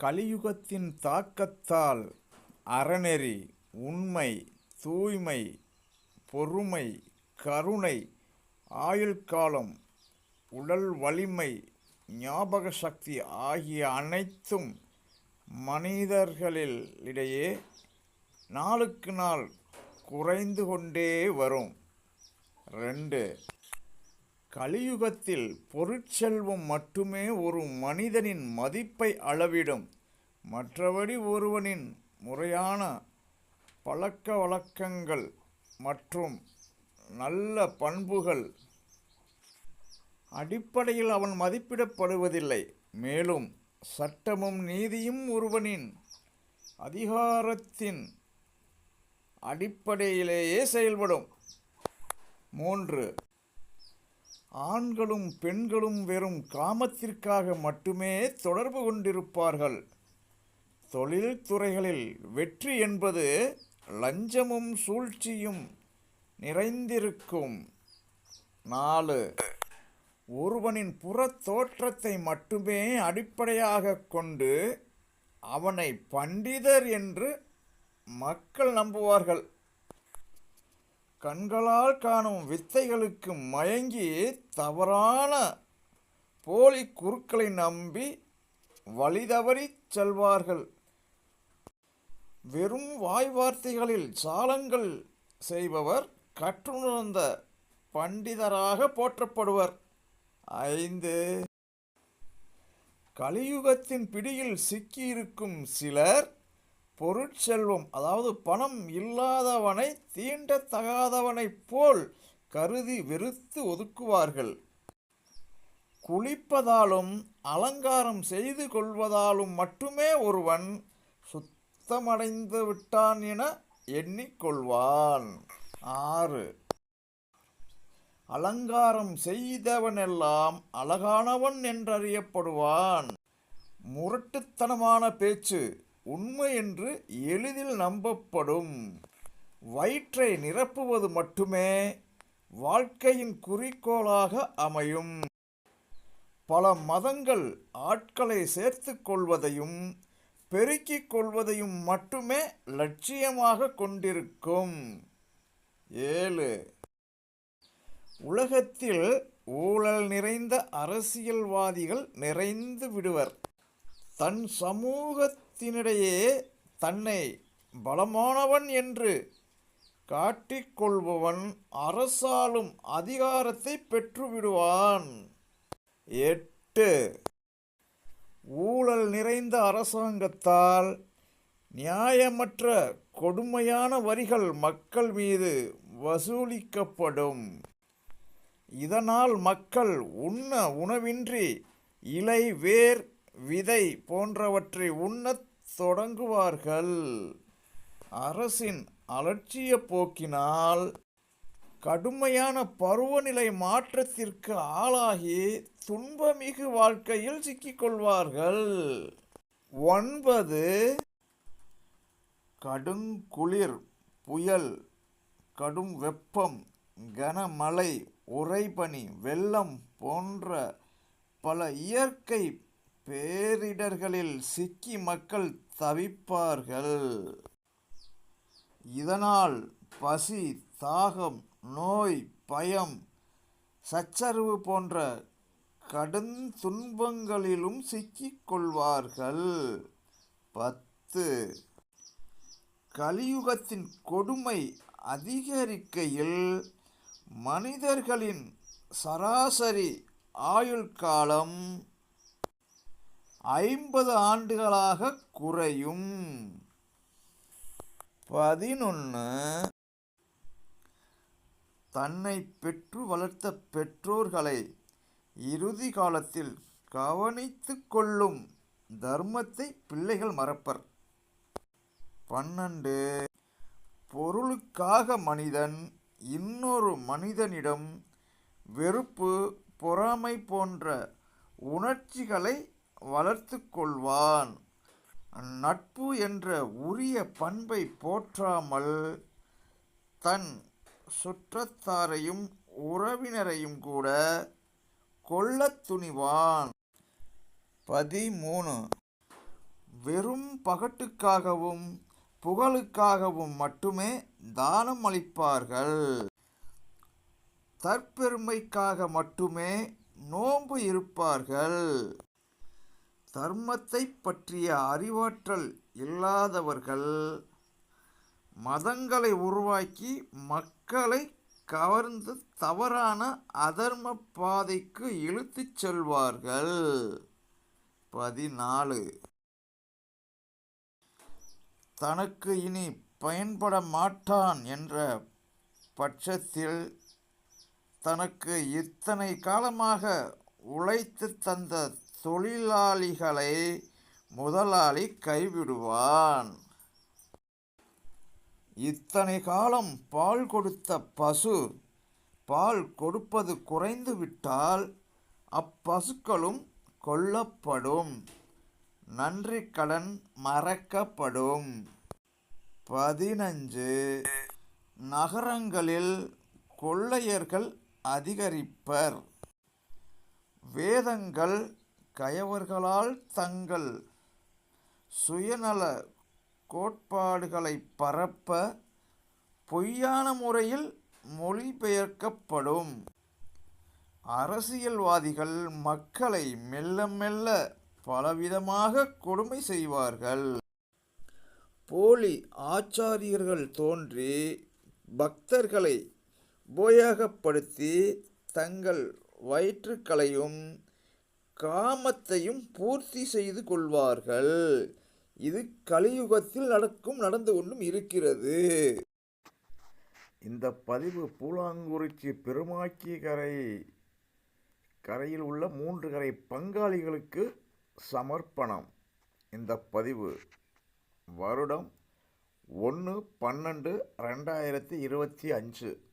கலியுகத்தின் தாக்கத்தால் அறநெறி உண்மை தூய்மை பொறுமை கருணை ஆயுள்காலம் உடல் வலிமை ஞாபக சக்தி ஆகிய அனைத்தும் மனிதர்களிடையே நாளுக்கு நாள் குறைந்து கொண்டே வரும். ரெண்டு கலியுகத்தில் பொருட்செல்வம் மட்டுமே ஒரு மனிதனின் மதிப்பை அளவிடும். மற்றபடி ஒருவனின் முறையான பழக்க வழக்கங்கள் மற்றும் நல்ல பண்புகள் அடிப்படையில் அவன் மதிப்பிடப்படுவதில்லை. மேலும் சட்டமும் நீதியும் ஒருவனின் அதிகாரத்தின் அடிப்படையிலேயே செயல்படும். மூன்று ஆண்களும் பெண்களும் வெறும் காமத்திற்காக மட்டுமே தொடர்பு கொண்டிருப்பார்கள். தொழில்துறைகளில் வெற்றி என்பது லஞ்சமும் சூழ்ச்சியும் நிறைந்திருக்கும். நாலு ஒருவனின் புற தோற்றத்தை மட்டுமே அடிப்படையாக கொண்டு அவனை பண்டிதர் என்று மக்கள் நம்புவார்கள். கண்களால் காணும் வித்தைகளுக்கு மயங்கி தவறான போலி குருக்களை நம்பி வழிதவறிச் செல்வார்கள். வெறும் வாய் வார்த்தைகளில் சாலங்கள் செய்பவர் கற்றுணர்ந்த பண்டிதராக போற்றப்படுவர். ஐந்து. கலியுகத்தின் பிடியில் சிக்கியிருக்கும் சிலர் பொருட்செல்வம் அதாவது பணம் இல்லாதவனை தீண்டத்தகாதவனைப் போல் கருதி வெறுத்து ஒதுக்குவார்கள். குளிப்பதாலும் அலங்காரம் செய்து கொள்வதாலும் மட்டுமே ஒருவன் சுத்தமடைந்து விட்டான் என எண்ணிக்கொள்வான். ஆறு. அலங்காரம் செய்தவனெல்லாம் அழகானவன் என்றறியப்படுவான். முரட்டுத்தனமான பேச்சு. உண்மை என்று எளிதில் நம்பப்படும். வயிற்றை நிரப்புவது மட்டுமே வாழ்க்கையின் குறிக்கோளாக அமையும். பல மதங்கள் ஆட்களை சேர்த்து கொள்வதையும் பெருக்கிக் கொள்வதையும் மட்டுமே லட்சியமாக கொண்டிருக்கும். ஏழு. உலகத்தில் ஊழல் நிறைந்த அரசியல்வாதிகள் நிறைந்து விடுவர். தன் சமூகத்தினிடையே தன்னை பலமானவன் என்று காட்டிக்கொள்பவன் அரசாலும் அதிகாரத்தை பெற்றுவிடுவான். எட்டு. ஊழல் நிறைந்த அரசாங்கத்தால் நியாயமற்ற கொடுமையான வரிகள் மக்கள் மீது வசூலிக்கப்படும். இதனால் மக்கள் உண்ண உணவின்றி இலை வேர் விதை போன்றவற்றை உண்ணத் தொடங்குவார்கள். அரசின் அலட்சிய போக்கினால் கடுமையான பருவநிலை மாற்றத்திற்கு ஆளாகி துன்பமிகு வாழ்க்கையில் சிக்கிக்கொள்வார்கள் ஒன்பது கடுங்குளிர் புயல் கடும் வெப்பம் கனமழை உறைபனி வெள்ளம் போன்ற பல இயற்கை பேரிடர்களில் சிக்கி மக்கள் தவிப்பார்கள். இதனால் பசி தாகம் நோய் பயம் சச்சரவு போன்ற கடும் துன்பங்களிலும் சிக்கிக் கொள்வார்கள். பத்து. கலியுகத்தின் கொடுமை அதிகரிக்கையில் மனிதர்களின் சராசரி ஆயுள் காலம் ஐம்பது ஆண்டுகளாக குறையும். பதினொன்று தன்னை பெற்று வளர்த்த பெற்றோர்களை இறுதி காலத்தில் கவனித்து கொள்ளும் தர்மத்தை பிள்ளைகள் மறப்பர். பன்னெண்டு பொருளுக்காக மனிதன் இன்னொரு மனிதனிடம் வெறுப்பு பொறாமை போன்ற உணர்ச்சிகளை வளர்த்து கொள்வான் நட்பு என்ற உரிய பண்பை போற்றாமல் தன் சுற்றத்தாரையும் உறவினரையும் கூட கொல்லத் துணிவான். பதிமூணு. வெறும் பகட்டுக்காகவும் புகழுக்காகவும் மட்டுமே தானம் அளிப்பார்கள். தற்பெருமைக்காக மட்டுமே நோன்பு இருப்பார்கள். தர்மத்தை பற்றிய அறிவாற்றல் இல்லாதவர்கள் மதங்களை உருவாக்கி மக்களை கவர்ந்து தவறான அதர்ம பாதைக்கு இழுத்துச் செல்வார்கள். பதினாலு. தனக்கு இனி பயன்பட மாட்டான் என்ற பட்சத்தில் தனக்கு இத்தனை காலமாக உழைத்து தந்த தொழிலாளிகளை முதலாளி கைவிடுவான். இத்தனை காலம் பால் கொடுத்த பசு பால் கொடுப்பது குறைந்து விட்டால் அப்பசுக்களும் கொல்லப்படும். நன்றி கடன் மறக்கப்படும். பதினஞ்சு. நகரங்களில் கொள்ளையர்கள் அதிகரிப்பர். வேதங்கள் கயவர்களால் தங்கள் சுயநல கோட்பாடுகளை பரப்ப பொய்யான முறையில் மொழிபெயர்க்கப்படும். அரசியல்வாதிகள் மக்களை மெல்ல மெல்ல பலவிதமாக கொடுமை செய்வார்கள். போலி ஆச்சாரியர்கள் தோன்றி பக்தர்களை உபயோகப்படுத்தி தங்கள் வயிற்றுக்களையும் காமத்தையும் பூர்த்தி செய்து கொள்வார்கள். இது கலியுகத்தில் நடக்கும் நடந்து கொண்டும் இருக்கிறது. இந்த பதிவு பூலாங்குறிச்சி பெருமாக்கி கரை கரையில் உள்ள மூன்று கரை பங்காளிகளுக்கு சமர்ப்பணம். இந்த பதிவு வருடம் ஒன்று பன்னெண்டு ரெண்டாயிரத்தி இருபத்தி அஞ்சு.